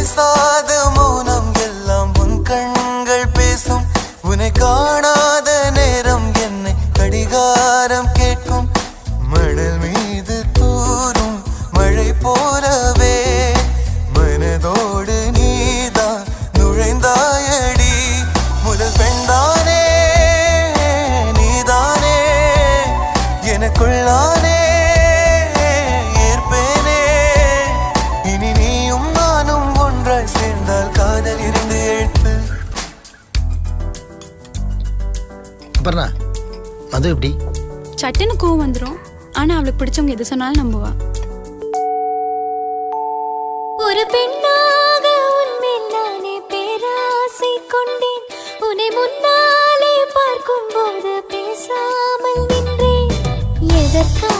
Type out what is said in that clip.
பேசாத மௌனம் எல்லாம் உன் கண்கள் பேசும். உன்னை காணாத நேரம் என்னை கடிகாரம் கேட்கும். மடல் மீது தூரும் மழை போலவே. மனதோடு நீதான் நுழைந்தாயடி. முதல் பெண்தானே நீதானே எனக்குள்ளானே. பர்ணா மது எப்படி? சட்டுன்னு கோவம் வந்துடும் ஆனா அவளுக்கு பிடிச்சவங்க எது சொன்னாலும் நம்புவா. ஒரு பெண்ணாக உன்மேல் நானே பேராசை கொண்டேன். உன்னை முன்னாலே பார்க்கும் போது பேசாமல் நின்றேன். எதற்காக